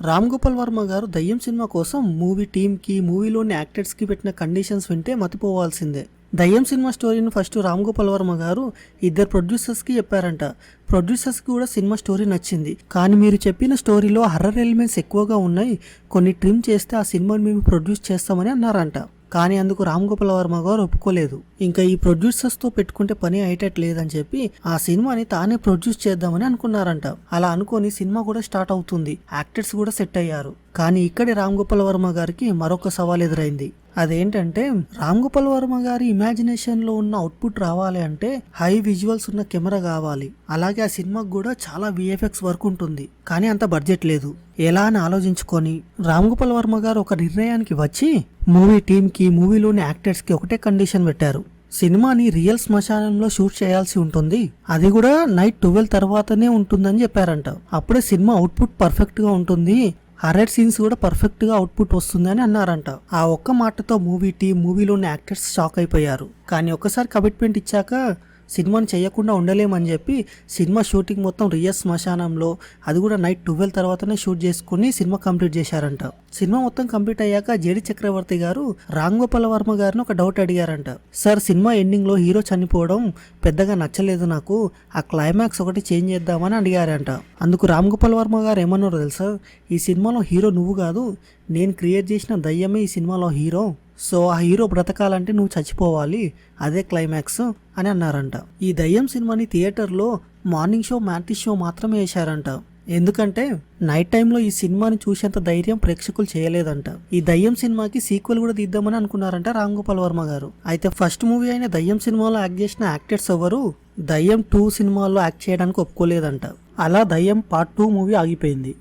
రామ్ గోపాల్ వర్మ గారు దయ్యం సినిమా కోసం మూవీ టీంకి మూవీలోని యాక్టర్స్కి పెట్టిన కండిషన్స్ వింటే మతిపోవాల్సిందే. దయ్యం సినిమా స్టోరీని ఫస్ట్ రామ్ గోపాల్ వర్మ గారు ఇద్దరు ప్రొడ్యూసర్స్కి చెప్పారంట. ప్రొడ్యూసర్స్కి కూడా సినిమా స్టోరీ నచ్చింది. కానీ మీరు చెప్పిన స్టోరీలో హర్రర్ ఎలిమెంట్స్ ఎక్కువగా ఉన్నాయి. కొన్ని ట్రిమ్ చేస్తే ఆ సినిమాని మేము ప్రొడ్యూస్ చేస్తామని అన్నారంట. కానీ అందుకు రామ్ గోపాల్ వర్మ గారు ఒప్పుకోలేదు. ఇంకా ఈ ప్రొడ్యూసర్స్తో పెట్టుకుంటే పని అయ్యేటట్లేదని చెప్పి ఆ సినిమాని తానే ప్రొడ్యూస్ చేద్దామని అనుకున్నారంట. అలా అనుకొని సినిమా కూడా స్టార్ట్ అవుతుంది. యాక్టర్స్ కూడా సెట్ అయ్యారు. కానీ ఇక్కడే రామ్ గోపాల్ వర్మ గారికి మరొక సవాల్ ఎదురైంది. అదేంటంటే రామ్ గోపాల్ వర్మ గారి ఇమాజినేషన్లో ఉన్న అవుట్పుట్ రావాలి అంటే హై విజువల్స్ ఉన్న కెమెరా కావాలి. అలాగే ఆ సినిమాకి కూడా చాలా విఎఫ్ఎక్స్ వర్క్ ఉంటుంది. కానీ అంత బడ్జెట్ లేదు. ఎలా అని ఆలోచించుకొని రామ్ గోపాల్ వర్మ గారు ఒక నిర్ణయానికి వచ్చి మూవీ టీంకి మూవీలోని యాక్టర్స్కి ఒకటే కండిషన్ పెట్టారు. సినిమాని రియల్ శ్మశానంలో షూట్ చేయాల్సి ఉంటుంది. అది కూడా నైట్ ట్వెల్వ్ తర్వాతనే ఉంటుందని చెప్పారంట. అప్పుడే సినిమా అవుట్పుట్ పర్ఫెక్ట్గా ఉంటుంది. హర్రర్ సీన్స్ కూడా పర్ఫెక్ట్గా అవుట్పుట్ వస్తుందని అన్నారంట. ఆ ఒక్క మాటతో మూవీ టీం మూవీలోని యాక్టర్స్ షాక్ అయిపోయారు. కానీ ఒక్కసారి కమిట్మెంట్ ఇచ్చాక సినిమాని చేయకుండా ఉండలేమని చెప్పి సినిమా షూటింగ్ మొత్తం రియల్ శ్మశానంలో అది కూడా నైట్ ట్వెల్వ్ తర్వాతనే షూట్ చేసుకుని సినిమా కంప్లీట్ చేశారంట. సినిమా మొత్తం కంప్లీట్ అయ్యాక జేడి చక్రవర్తి గారు రామ్ గోపాల్ వర్మ గారిని ఒక డౌట్ అడిగారంట. సార్ సినిమా ఎండింగ్లో హీరో చనిపోవడం పెద్దగా నచ్చలేదు నాకు ఆ క్లైమాక్స్ ఒకటి చేంజ్ చేద్దామని అడిగారంట. అందుకు రామ్ గోపాల్ వర్మ గారు ఏమన్నారో తెలుసా? ఈ సినిమాలో హీరో నువ్వు కాదు నేను క్రియేట్ చేసిన దయ్యమే ఈ సినిమాలో హీరో. సో ఆ హీరో బ్రతకాలంటే నువ్వు చచ్చిపోవాలి అదే క్లైమాక్స్ అని అన్నారంట. ఈ దయ్యం సినిమాని థియేటర్లో మార్నింగ్ షో మ్యాటి షో మాత్రమే వేశారంట. ఎందుకంటే నైట్ టైంలో ఈ సినిమాని చూసేంత ధైర్యం ప్రేక్షకులు చేయలేదంట. ఈ దయ్యం సినిమాకి సీక్వెల్ కూడా తీద్దామని అనుకున్నారంట రామ్ గోపాల్ వర్మ గారు. అయితే ఫస్ట్ మూవీ అయిన దయ్యం సినిమాలో యాక్ట్ చేసిన యాక్టర్స్ ఎవరు? దయ్యం టూ సినిమాలో యాక్ట్ చేయడానికి ఒప్పుకోలేదంట. అలా దయ్యం పార్ట్ టూ మూవీ ఆగిపోయింది.